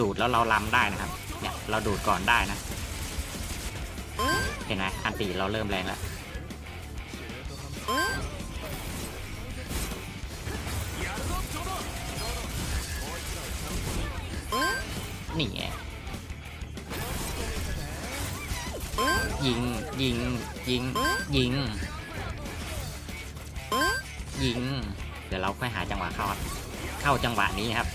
ดูดแล้วเราลำได้นะครับ เนี่ยเราดูดก่อนได้นะ เห็นไหมอันตีเราเริ่มแรงแล้วนี่ไงยิงยิงยิงยิง ยิง เดี๋ยวเราค่อยหาจังหวะเข้า เข้าจังหวะนี้ครับ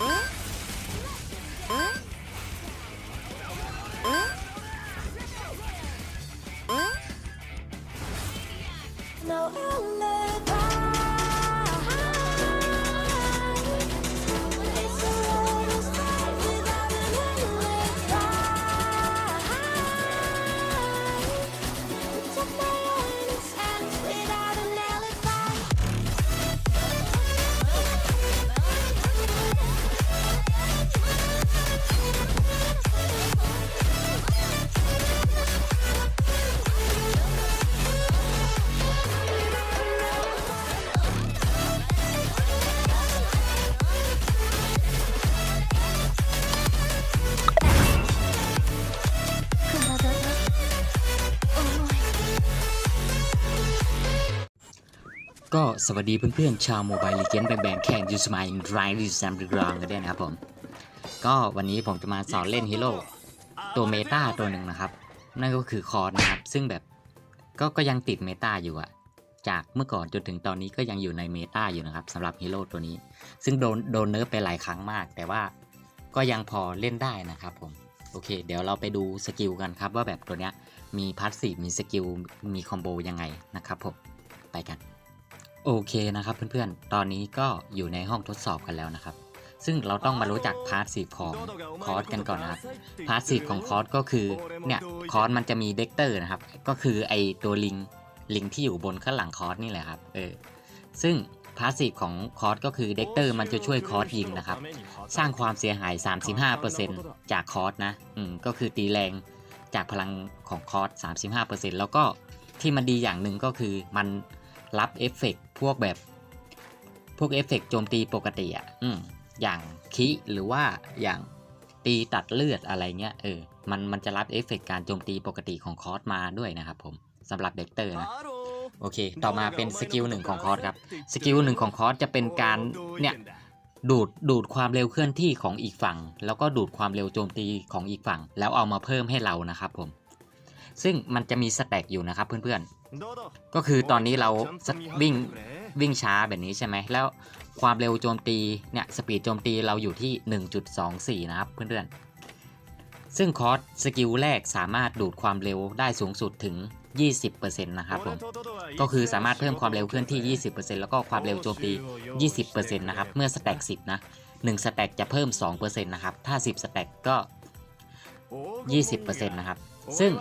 สวัสดีเพื่อนๆ ชาวโมบายลีเจนแบงแข่งยูสมายไรดิซัมริกรองกันด้วยนะครับผม ก็วันนี้ผมจะมาสอนเล่นฮีโร่ตัวเมตาตัวหนึ่งนะครับ นั่นก็คือคอร์นะครับ ซึ่งแบบก็ก็ยังติดเมตาอยู่อะจากเมื่อก่อนจนถึงตอนนี้ก็ยังอยู่ในเมตาอยู่นะครับสำหรับฮีโร่ตัวนี้ ซึ่งโดนโดนเนิร์ฟไปหลายครั้งมาก แต่ว่าก็ยังพอเล่นได้นะครับผมโอเค เดี๋ยวเราไปดูสกิลกันครับว่าแบบตัวเนี้ยมีพาสซีฟมีสกิลมีคอมโบยังไงนะครับผมไปกัน โอเคนะครับเพื่อนๆ ตอนนี้ก็อยู่ในห้องทดสอบกันแล้วนะครับ ซึ่งเราต้องมารู้จักพาสซีฟของคอร์สกันก่อนนะครับ พาสซีฟของคอร์สก็คือเนี่ยคอร์สมันจะมีเด็กเตอร์นะครับ ก็คือไอตัวลิงลิงที่อยู่บนข้างหลังคอร์สนี่แหละครับ เออ ซึ่งพาสซีฟของคอร์สก็คือเด็กเตอร์มันจะช่วยคอร์สยิงนะครับ สร้างความเสียหาย 35%จากคอร์สนะ อืม ก็คือตีแรงจากพลังของคอร์ส35%แล้วก็ที่มันดีอย่างหนึ่งก็คือมัน รับเอฟเฟกต์พวกแบบ พวกเอฟเฟกต์โจมตีปกติอะอืมอย่างคิหรือว่าอย่างตีตัดเลือดอะไรเงี้ยเออมันมันจะรับเอฟเฟกต์การโจมตีปกติของคอร์สมาด้วยนะครับผมสำหรับเด็กเตอร์นะโอเค ต่อมาเป็นสกิลหนึ่งของคอร์สครับสกิลหนึ่งของคอร์สจะเป็นการเนี่ยดูดดูดความเร็วเคลื่อนที่ของอีกฝั่ง แล้วก็ดูดความเร็วโจมตีของอีกฝั่ง แล้วเอามาเพิ่มให้เรานะครับผม ซึ่งมันจะมีสแต็กอยู่นะครับเพื่อนๆ ก็คือตอนนี้เราสวิ่งวิ่งช้าแบบนี้ใช่ไหมแล้วความเร็วโจมตีเนี่ยสปีดโจมตีเราอยู่ที่ 1.24 นะครับเพื่อนๆ ซึ่งคอร์สสกิลแรกสามารถดูดความเร็วได้สูงสุดถึง 20%นะครับผม ก็คือสามารถเพิ่มความเร็วเคลื่อนที่ 20%แล้วก็ความเร็วโจมตี 20%นะครับเมื่อสแต็ก10 นะ1สแต็กจะเพิ่ม 2%นะครับถ้า 10สแต็กก็ 20%นะครับ ซึ่ง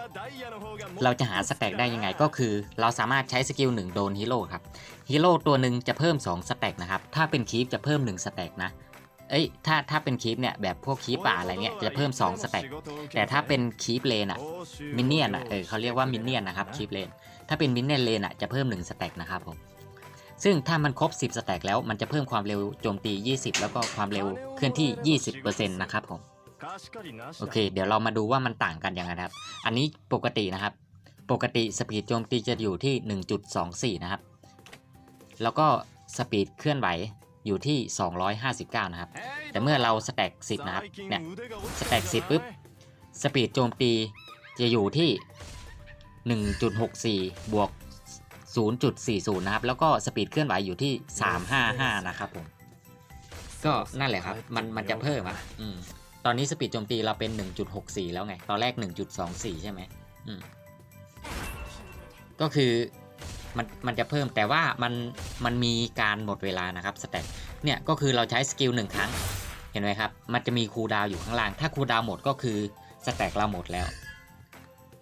เราจะหาสแต็กได้ยังไงก็คือ เราสามารถใช้สกิล1โดนฮีโร่ครับฮีโร่ตัวหนึ่งจะเพิ่ม 2 สแต็กนะครับ ถ้าเป็นคีฟจะเพิ่ม 1 สแต็กนะเอ้ยถ้าถ้าเป็นคีฟเนี่ยแบบพวกคีฟป่าอะไรเงี้ยจะเพิ่ม 2 สแต็กแต่ถ้าเป็นคีฟเลนอะมินเนี่ยนอะเออเขาเรียกว่ามินเนี่ยนนะครับคีฟเลนถ้าเป็นมินเนี่ยนเลนอะจะเพิ่ม 1 สแต็กนะครับผมซึ่งถ้ามันครบ 10 สแต็กแล้วมันจะเพิ่มความเร็วโจมตี 20 แล้วก็ความเร็วเคลื่อนที่ 20%นะครับผม โอเค เดี๋ยวเรามาดูว่ามันต่างกันยังไงครับ อันนี้ปกตินะครับ ปกติสปีดโจมตีจะอยู่ที่ 1.24 นะครับ แล้วก็สปีดเคลื่อนไหวอยู่ที่ 259 นะครับ แต่เมื่อเราสแต็ก10 นะครับ เนี่ย สแต็ก10ปุ๊บ สปีดโจมตีจะอยู่ที่ 1.64 บวก 0.40 นะครับ แล้วก็สปีดเคลื่อนไหวอยู่ที่ 355 นะครับผม ก็นั่นแหละครับ มันมันจะเพิ่มอะอืม ตอนนี้สปีดโจมตีเราเป็น 1.64 แล้วไง ตอนแรก 1.24 ใช่ไหมอืมก็คือมันมันจะเพิ่มแต่ว่ามันมันมีการหมดเวลานะครับสแต็กเนี่ยก็คือเราใช้สกิลหนึ่งครั้งเห็นไหมครับ มันจะมีคูลดาวอยู่ข้างล่าง ถ้าคูลดาวหมดก็คือสแต็กเราหมดแล้ว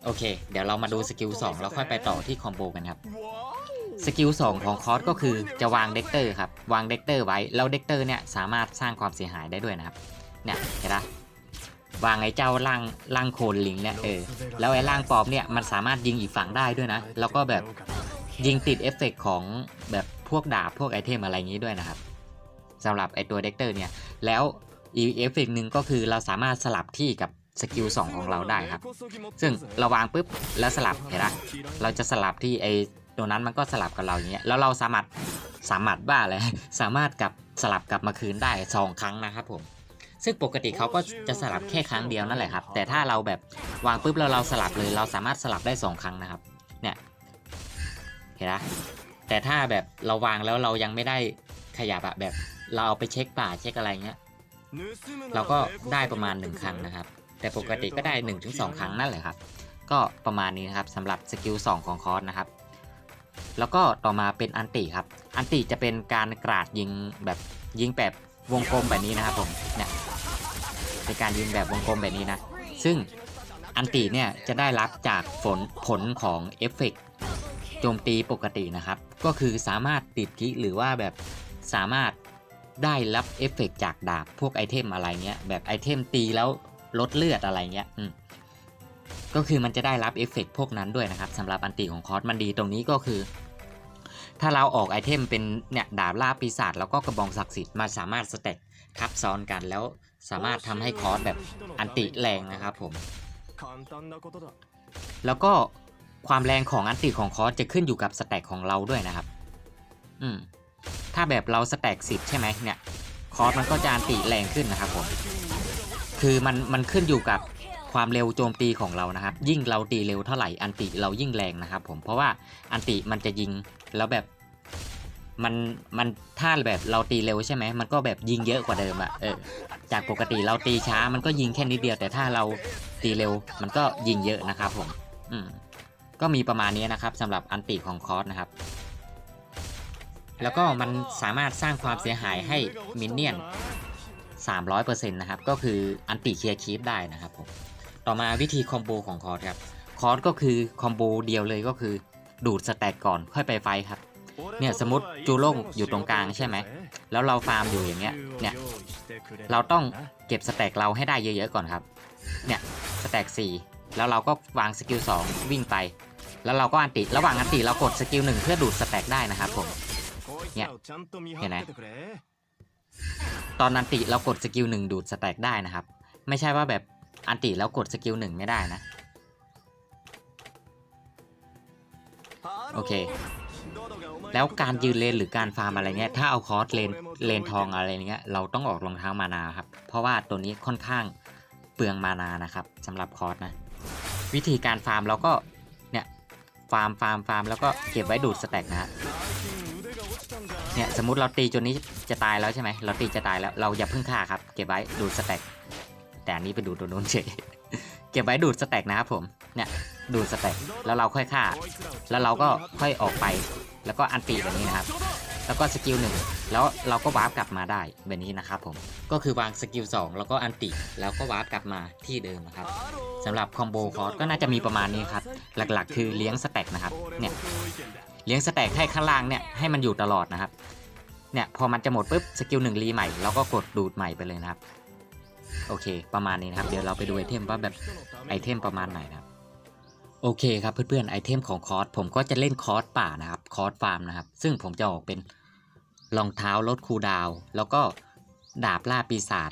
โอเค เดี๋ยวเรามาดูสกิล2แล้วค่อยไปต่อที่คอมโบกันครับสกิล2ของคอร์สก็คือจะวางเด็กเตอร์ครับ วางเด็กเตอร์ไว้ แล้วเด็กเตอร์เนี่ยสามารถสร้างความเสียหายได้ด้วยนะครับ เนี่ยเห็นปะวางไอ้เจ้าร่างร่างโคลนลิงเนี่ยเออแล้วไอ้ร่างปอมเนี่ยมันสามารถยิงอีกฝั่งได้ด้วยนะ แล้วก็แบบยิงติดเอฟเฟกต์ของแบบพวกดาบพวกไอเทมอะไรอย่างนี้ด้วยนะครับสำหรับไอตัวเด็กเตอร์เนี่ยแล้วอีเอฟเฟกต์หนึ่งก็คือเราสามารถสลับที่กับสกิล2ของเราได้ครับ ซึ่งเราวางปุ๊บแล้วสลับเห็นไหมเราจะสลับที่ไอตัวนั้นมันก็สลับกับเราอย่างเงี้ยแล้วเราสามารถสามารถบ้าเลยสามารถกลับสลับกลับมาคืนได้สองครั้งนะครับผม ซึ่งปกติเขาก็จะสลับแค่ครั้งเดียวนั่นแหละครับ แต่ถ้าเราแบบวางปุ๊บแล้วเราสลับเลย เราสามารถสลับได้สองครั้งนะครับ เนี่ยเห็นไหมแต่ถ้าแบบเราวางแล้วเรายังไม่ได้ขยับอะแบบเราเอาไปเช็คป่าเช็คอะไรเงี้ยเราก็ได้ประมาณ 1 ครั้งนะครับ แต่ปกติก็ได้ 1-2 ครั้งนั่นแหละครับ ก็ประมาณนี้นะครับสำหรับสกิล2ของคอร์สนะครับแล้วก็ต่อมาเป็นอันติครับ อันติจะเป็นการกราดยิงแบบยิงแบบวงกลมแบบนี้นะครับผมเนี่ย เป็นการยิงแบบวงกลมแบบนี้นะ ซึ่งอันติเนี่ยจะได้รับจากผลผลของเอฟเฟกต์โจมตีปกตินะครับ ก็คือสามารถติดคิหรือว่าแบบสามารถได้รับเอฟเฟกต์จากดาบพวกไอเทมอะไรเงี้ยแบบไอเทมตีแล้วลดเลือดอะไรเงี้ยอืมก็คือมันจะได้รับเอฟเฟกต์พวกนั้นด้วยนะครับสำหรับอันติของคอร์สมันดีตรงนี้ก็คือ ถ้าเราออกไอเทมเป็นเนี่ยดาบล่าปีศาจแล้วก็กระบองศักดิ์สิทธิ์มันสามารถสเต็กทับซ้อนกันแล้ว สามารถทำให้คอร์สแบบอันติแรงนะครับผม แล้วก็ความแรงของอันติของคอร์สจะขึ้นอยู่กับสแต็กของเราด้วยนะครับ อืม ถ้าแบบเราสแต็กสิบใช่ไหมเนี่ย คอร์สมันก็จะอันติแรงขึ้นนะครับผม คือมันมันขึ้นอยู่กับความเร็วโจมตีของเรานะครับ ยิ่งเราตีเร็วเท่าไหร่อันติเรายิ่งแรงนะครับผมเพราะว่าอันติมันจะยิงแล้วแบบ มันมันถ้าแบบเราตีเร็วใช่ไหมมันก็แบบยิงเยอะกว่าเดิมอะเออจากปกติเราตีช้ามันก็ยิงแค่นิดเดียว แต่ถ้าเราตีเร็วมันก็ยิงเยอะนะครับผม อืมก็มีประมาณนี้นะครับสำหรับอันติของคอสนะครับ แล้วก็มันสามารถสร้างความเสียหายให้มินเนี่ยน300%นะครับ ก็คืออันติเคลียร์คีปได้นะครับผม ต่อมาวิธีคอมโบของคอร์สครับ คอร์สก็คือคอมโบเดียวเลยก็คือดูดสแต็กก่อนค่อยไปไฟครับ เนี่ยสมมติจูโล่งอยู่ตรงกลางใช่ไหม แล้วเราฟาร์มอยู่อย่างเงี้ย เนี่ย เราต้องเก็บสแต็กเราให้ได้เยอะๆก่อนครับ เนี่ยสแต็ก4แล้วเราก็วางสกิล2วิ่งไป แล้วเราก็อันติ ระหว่างอันติเรากดสกิล1เพื่อดูดสแต็กได้นะครับผม เนี่ย เห็นไหมตอนอันติเรากดสกิล1ดูดสแต็กได้นะครับ ไม่ใช่ว่าแบบอันติแล้วกดสกิล1ไม่ได้นะ โอเค แล้วการยืนเลนหรือการฟาร์มอะไรเงี้ยถ้าเอาคอร์สเลนเลนทองอะไรเงี้ยเราต้องออกรองเท้ามานาครับ เพราะว่าตัวนี้ค่อนข้างเปลืองมานานะครับสำหรับคอร์สนะ วิธีการฟาร์มเราก็เนี่ยฟาร์มฟาร์มฟาร์มแล้วก็เก็บไว้ดูดสแต็กนะฮะเนี่ยสมมติเราตีจนนี้จะตายแล้วใช่ไหมเราตีจะตายแล้วเราอย่าเพิ่งฆ่าครับ เก็บไว้ดูดสแต็กแต่อันนี้ไปดูดตัวนู้นเฉยเก็บไว้ดูดสแต็กนะครับผมเนี่ยดูดสแต็กแล้วเราค่อยฆ่า แล้วเราก็ค่อยออกไป แล้วก็อันตีแบบนี้นะครับ แล้วก็สกิลหนึ่งแล้วเราก็วาร์ปกลับมาได้แบบนี้นะครับผม ก็คือวางสกิล2แล้วก็อันติแล้วก็วาร์ปกลับมาที่เดิมนะครับสำหรับคอมโบคอร์สก็น่าจะมีประมาณนี้ครับ หลักๆ คือเลี้ยงสแต็กนะครับ เนี่ยเลี้ยงสแต็กให้ข้างล่างเนี่ยให้มันอยู่ตลอดนะครับ เนี่ยพอมันจะหมดปุ๊บสกิลหนึ่งรีใหม่เราก็กดดูดใหม่ไปเลยนะครับ โอเค ประมาณนี้นะครับ เดี๋ยวเราไปดูไอเทมว่าแบบไอเทมประมาณไหนนะครับ โอเคครับเพื่อนๆไอเทมของคอร์สผมก็จะเล่นคอร์สป่านะครับคอร์สฟาร์มนะครับ ซึ่งผมจะออกเป็นรองเท้าลดคูดาว แล้วก็ดาบล่าปีศาจ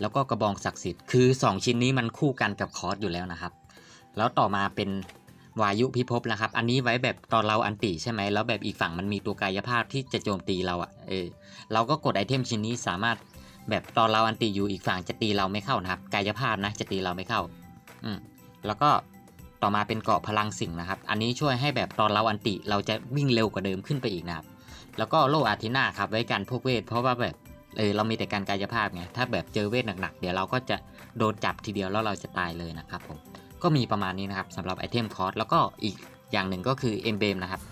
แล้วก็กระบองศักดิ์สิทธิ์คือ 2 ชิ้นนี้มันคู่กันกับคอร์สอยู่แล้วนะครับ แล้วต่อมาเป็นวายุพิภพนะครับ อันนี้ไว้แบบตอนเราอันติใช่ไหมแล้วแบบอีกฝั่งมันมีตัวกายภาพที่จะโจมตีเราอะ่ะเออเราก็กดไอเทมชิ้นนี้สามารถแบบตอนเราอันติอยู่อีกฝั่งจะตีเราไม่เข้านะครับ กายภาพนะจะตีเราไม่เข้าอืมแล้วก็ ต่อมาเป็นเกาะพลังสิ่งนะครับ อันนี้ช่วยให้แบบตอนเราอันติ เราจะวิ่งเร็วกว่าเดิมขึ้นไปอีกนะครับ แล้วก็โลอาทินาครับไว้กันพวกเวท เพราะว่าแบบเออเรามีแต่การกายภาพไง ถ้าแบบเจอเวทหนักๆ เดี๋ยวเราก็จะโดนจับทีเดียวแล้วเราจะตายเลยนะครับผม ก็มีประมาณนี้นะครับสำหรับไอเทมคอร์สแล้วก็อีกอย่างหนึ่งก็คือเอมเบมนะครับ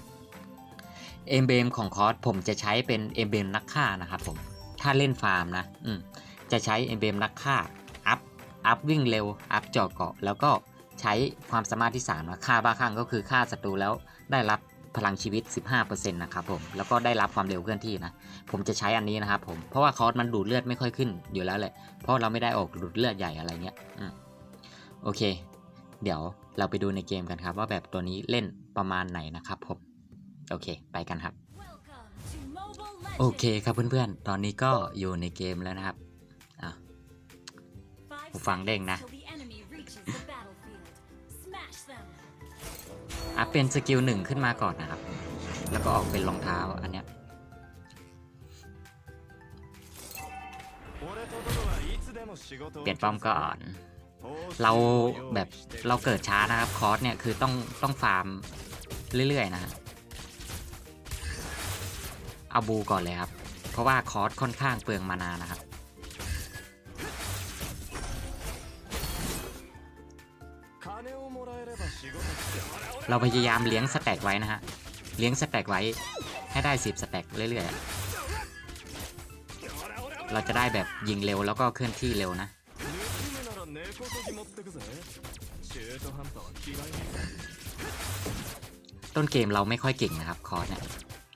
เอมเบมของคอร์สผมจะใช้เป็นเอมเบมนักฆ่านะครับผม ถ้าเล่นฟาร์มนะ อืม จะใช้เอมเบมนักฆ่า อัพ อัพวิ่งเร็ว อัพเจาะเกาะ แล้วก็ ใช้ความสามารถที่3นะฆ่าบ้าคลั่งก็คือฆ่าศัตรูแล้วได้รับพลังชีวิต 15%นะครับผมแล้วก็ได้รับความเร็วเคลื่อนที่นะ ผมจะใช้อันนี้นะครับผมเพราะว่าคอร์สมันดูดเลือดไม่ค่อยขึ้นอยู่แล้วแหละเพราะเราไม่ได้ออกดูดเลือดใหญ่อะไรเงี้ยอโอเค เดี๋ยวเราไปดูในเกมกันครับ ว่าแบบตัวนี้เล่นประมาณไหนนะครับผมโอเค ไปกันครับ โอเคครับเพื่อนๆ ตอนนี้ก็อยู่ในเกมแล้วนะครับอะหูฟังเด้งนะ อัพเป็นสกิลหนึ่งขึ้นมาก่อนนะครับ แล้วก็ออกเป็นรองเท้าอันเนี้ยเปลี่ยนป้อมก่อน เราแบบเราเกิดช้านะครับคอร์สเนี่ยคือต้องต้องฟาร์มเรื่อยๆนะเอาบูก่อนเลยครับ เพราะว่าคอร์สค่อนข้างเปลืองมานานนะครับ เราพยายามเลี้ยงสแต็กไว้นะฮะ เลี้ยงสแต็กไว้ให้ได้สิบสแต็กเรื่อยๆ เราจะได้แบบยิงเร็วแล้วก็เคลื่อนที่เร็วนะ ต้นเกมเราไม่ค่อยเก่งนะครับคอร์สเนี่ย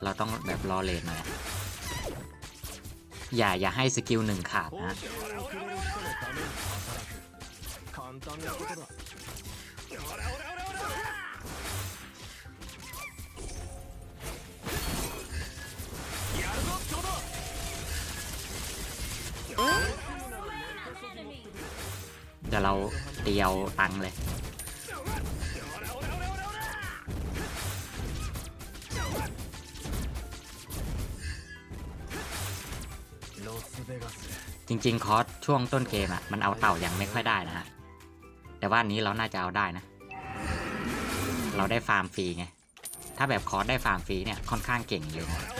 เราต้องแบบรอเลนหน่อยอย่าอย่าให้สกิลหนึ่งขาดนะ เดี๋ยวเราเตียวตังเลย จริงๆ คอสช่วงต้นเกมอะมันเอาเต่ายังไม่ค่อยได้นะฮะ แต่ว่านี้เราน่าจะเอาได้นะ เราได้ฟาร์มฟรีไง ถ้าแบบคอสได้ฟาร์มฟรีเนี่ยค่อนข้างเก่งเลยนะ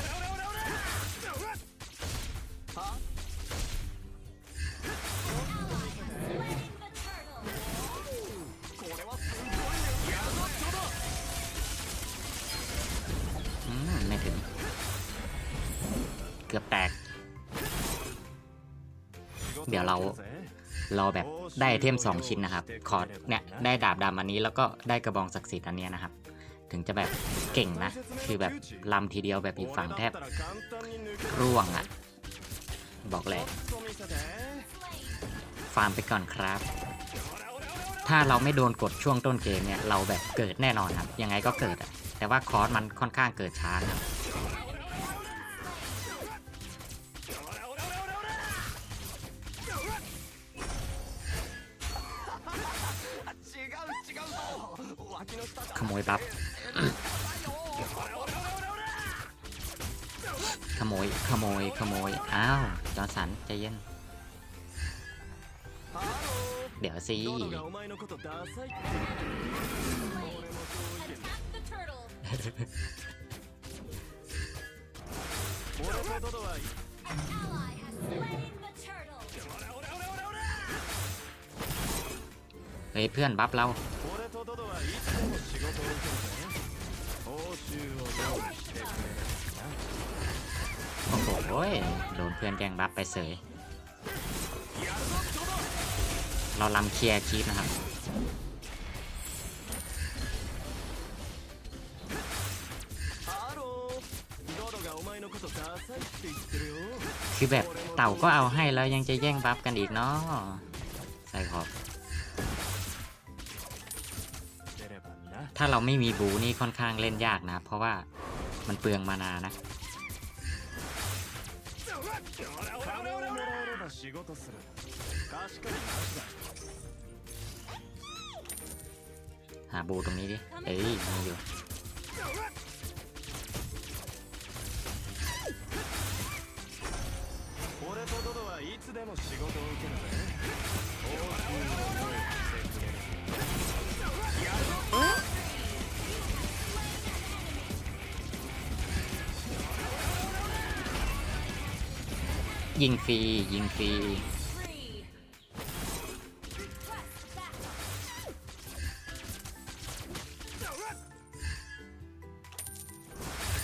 ดี๋ยวเราเราแบบได้เทมสองชิ้นนะครับคอร์สเนี่ยได้ดาบดำอันนี้แล้วก็ได้กระบองศักดิ์สิทธิ์อันนี้นะครับ ถึงจะแบบเก่งนะ คือแบบลำทีเดียวแบบอีกฝั่งแทบร่วงอะ่ะ บอกเลยฟาร์มไปก่อนครับ ถ้าเราไม่โดนกดช่วงต้นเกมเนี่ย เราแบบเกิดแน่นอนครับ ยังไงก็เกิดอะแต่ว่าคอร์สมันค่อนข้างเกิดช้าครับ ขโมยบัฟขโมย ขโมย ขโมย อ้าว จอสัน ใจเย็น เดี๋ยวสิเฮ้ยเพื่อนบัฟเรา โอ้ย โดนเพื่อนแกงบัฟไปเสย เราลำเคลียร์คีปนะครับ คือแบบเต่าก็เอาให้แล้วยังจะแย่งบัฟกันอีกเนาะใส่ขอบ ถ้าเราไม่มีบูนี่ค่อนข้างเล่นยากนะ เพราะว่ามันเปลืองมานานะ 仕事する貸し借りなしだ หาบูตรงนี้ดิ เอ้ยมีอยู่ 俺とドドはいつでも仕事を受けるぜ ยิงฟรียิงฟรี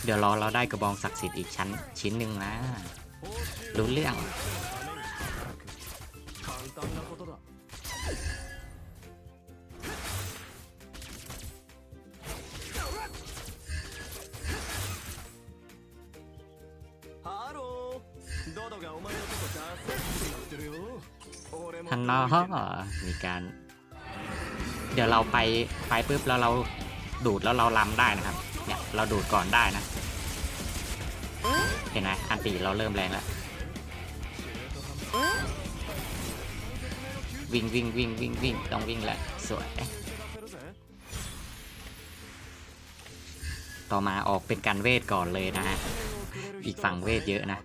เดี๋ยวรอเราได้กระบองศักดิ์สิทธิ์อีกชั้นชิ้นหนึ่งนะรู้เรื่อง ทันละมีการ เดี๋ยวเราไปไปปุ๊บแล้วเราดูดแล้วเราล้ำได้นะครับ เนี่ยเราดูดก่อนได้นะ เห็นไหมอันตีเราเริ่มแรงแล้ววิ่งวิ่งวิ่งวิ่งวิ่งต้องวิ่งแล้สวย ต่อมาออกเป็นการเวทก่อนเลยนะฮะ อีกฝั่งเวทเยอะนะ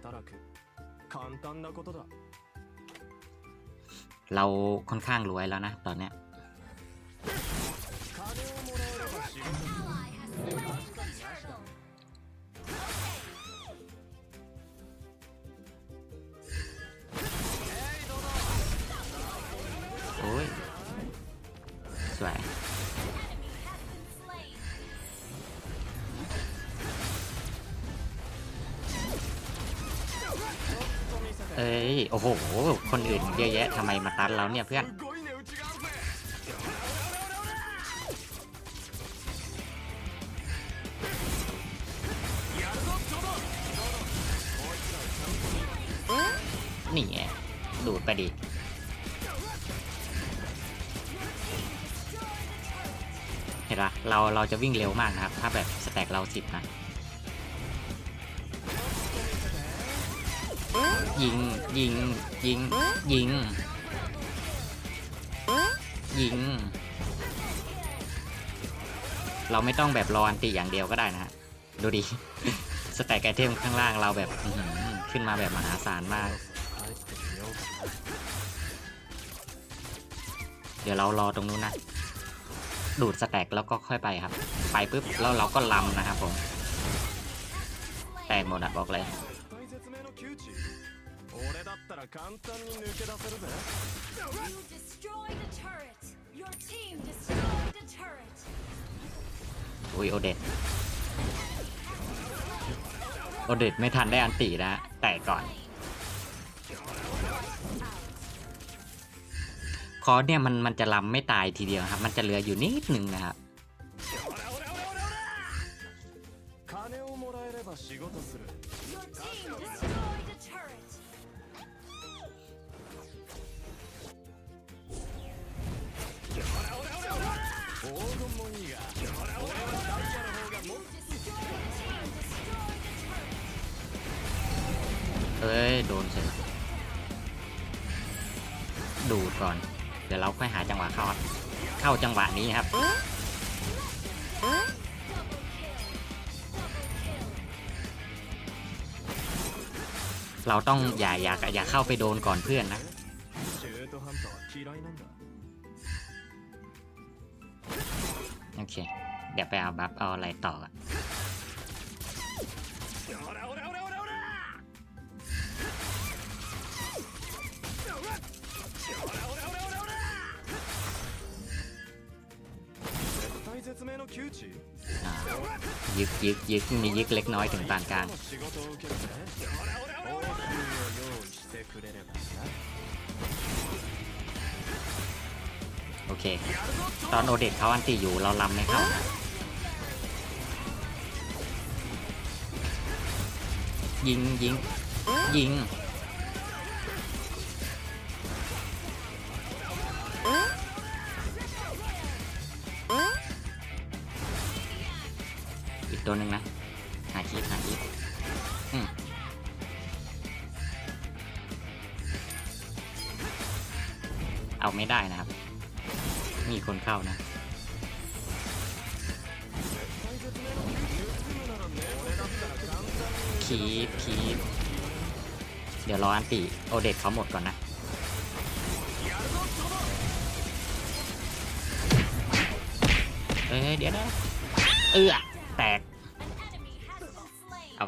เราค่อนข้างรวยแล้วนะตอนเนี้ย โอ้โห คนอื่นเยอะแยะทำไมมาตันเราเนี่ยเพื่อน นี่ไงดูดไปดิเห็นปะเราเราจะวิ่งเร็วมากนะครับ ถ้าแบบสแต็กเราสิบนะ ยิง ยิง ยิง ยิง ยิง เราไม่ต้องแบบรออันติอย่างเดียวก็ได้นะฮะ ดูดิ สแต็กไอเทมข้างล่างเราแบบขึ้นมาแบบมหาศาลมาก เดี๋ยวเรารอตรงนู้นนะ ดูดสแต็กแล้วก็ค่อยไปครับ ไปปุ๊บแล้วเราก็ลำนะครับผม แตกหมดอะบอกเลย ら簡単に抜け出せるぜ You destroyed a turret. Your team destroyed a turret. อุ้ยโอเดตโอเดตไม่ทันได้อันตีนะ แตกก่อน คอร์สเนี่ยมันมันจะลำไม่ตายทีเดียวครับ มันจะเหลืออยู่นิดนึงนะครับ ช็อตเข้าจังหวะนี้ครับ เราต้องอย่าอย่าอย่าเข้าไปโดนก่อนเพื่อนนะโอเค เดี๋ยวไปเอาบัฟเอาอะไรต่อกัน ยิกยิกมียึกเล็กน้อยถึงปานกลางโอเค ตอนโอเดตเขาอันตีอยู่เราลำไหมครับยิงยิงยิง ตัวหนึ่งนะหาคลิปหาคลิปอืมเอาไม่ได้นะครับ มีคนเข้านะ คีบคีบเดี๋ยวรออันติโอเด็ดเขาหมดก่อนนะ เอ้ยเดี๋ยวนะ เอื้อแตก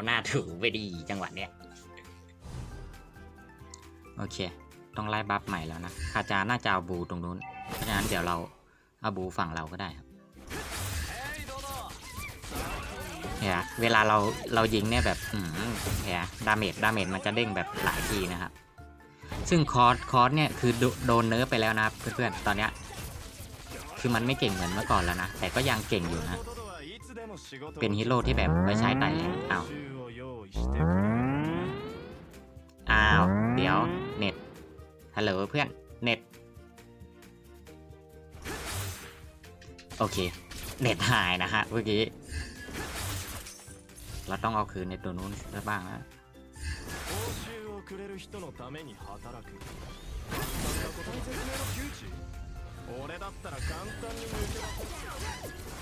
หน้าถูไปดีจังหวะเนี้ยโอเค ต้องไล่บัฟใหม่แล้วนะคาจาน่าจะเอาบูตรงนู้น เพราะฉะนั้นเดี๋ยวเราเอาบูฝั่งเราก็ได้ครับเนี่ยเวลาเราเรายิงเนี่ยแบบอืมเนี่ยดาเมจดาเมจมันจะเด้งแบบหลายทีนะครับ ซึ่งคอร์สคอร์สเนี่ยคือโดโดนเนิร์ฟไปแล้วนะครับเพื่อนๆตอนเนี้ยคือมันไม่เก่งเหมือนเมื่อก่อนแล้วนะ แต่ก็ยังเก่งอยู่นะ เป็นฮีโร่ที่แบบไว้ใช้ไต่แรงอ้า อ้าว เดี๋ยว เน็ต ฮัลโหลเพื่อน เน็ต โอเค เน็ตหายนะฮะเมื่อกี้ เราต้องเอาคืนในตัวนู้นได้บ้างนะ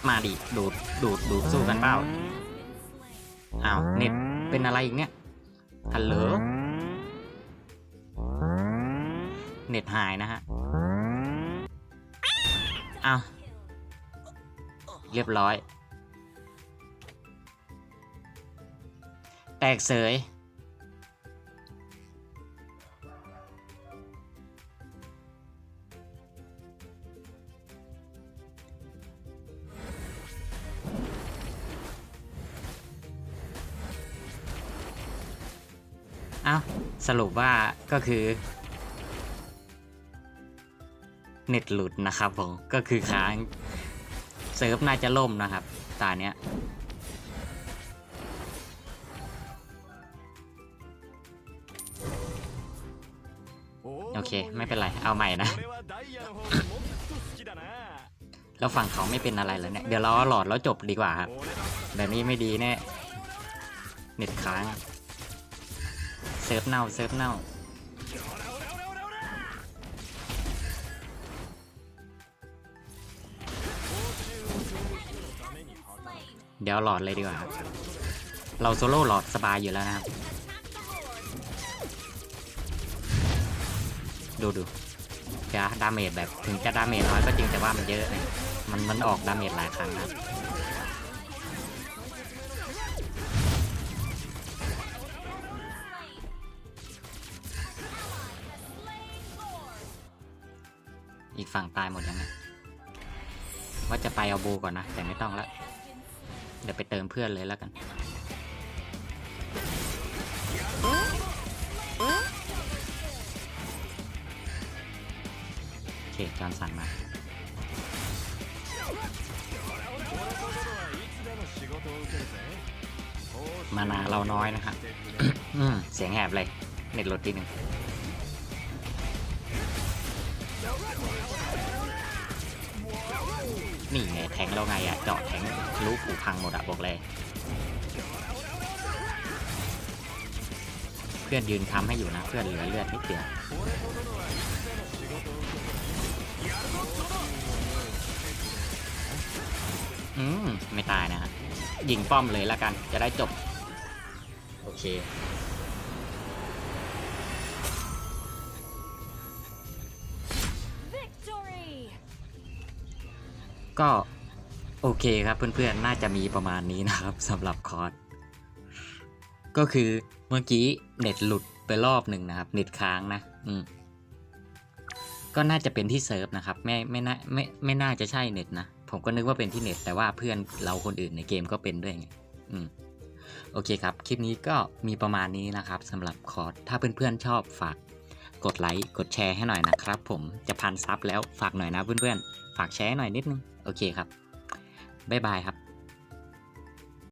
มาดิ ดูด ดูด ดูสู้กันเปล่าอ้าว เน็ต เป็นอะไรอีกเนี่ยฮัลโหลเน็ตหายนะฮะอ้าวเรียบร้อย แตกเสย อ้าสรุปว่าก็คือเน็ตหลุดนะครับผมก็คือค้างเซิร์ฟน่าจะล่มนะครับ ตาเนี้ยโอเค ไม่เป็นไร เอาใหม่นะ แล้วฝั่งเขาไม่เป็นอะไรเลยเนี่ย เดี๋ยวเราหลอดแล้วจบดีกว่าครับ แบบนี้ไม่ดีแน่ เน็ตค้าง ซิร์ฟเน่าเซิร์ฟเน่าเดี๋ยวหลอดเลยดีกว่าครับเราโซโล่หลอดสบายอยู่แล้วนะครับ ดูดูจะดาเมจแบบถึงจะดาเมจน้อยก็จริงแต่ว่ามันเยอะนะมันมันออกดาเมจหลายครั้งนะ ฝั่งตายหมดยังไงว่าจะไปเอาบูก่อนนะ แต่ไม่ต้องละเดี๋ยวไปเติมเพื่อนเลยแล้วกันโอเคจอนสันมามานาเราน้อยนะครับเสียงแหบเลย เน็ตลดทีหนึ่ง นี่ไงแทงเราไงอะเจาะแทงรู้ผูพังหมดอะบอกเลย เพื่อนยืนค้ำให้อยู่นะ เพื่อนเหลือเลือดนิดเดียวอืม ไม่ตายนะฮะยิงป้อมเลยละกันจะได้จบ โอเค ก็โอเคครับเพื่อนๆ น่าจะมีประมาณนี้นะครับสำหรับคอร์ส ก็คือเมื่อกี้เน็ตหลุดไปรอบหนึ่งนะครับ เน็ตค้างนะอืมก็น่าจะเป็นที่เซิร์ฟนะครับ ไม่ไม่น่าไม่ไม่น่าจะใช่เน็ตนะ ผมก็นึกว่าเป็นที่เน็ต แต่ว่าเพื่อนเราคนอื่นในเกมก็เป็นด้วยไงอืมโอเคครับ คลิปนี้ก็มีประมาณนี้นะครับสำหรับคอร์ส ถ้าเพื่อนๆชอบฝากกดไลค์ กดแชร์ให้หน่อยนะครับผมจะพันซับแล้วฝากหน่อยนะเพื่อนๆ ฝากแชร์หน่อยนิดนึง โอเคครับ บ๊ายบายครับ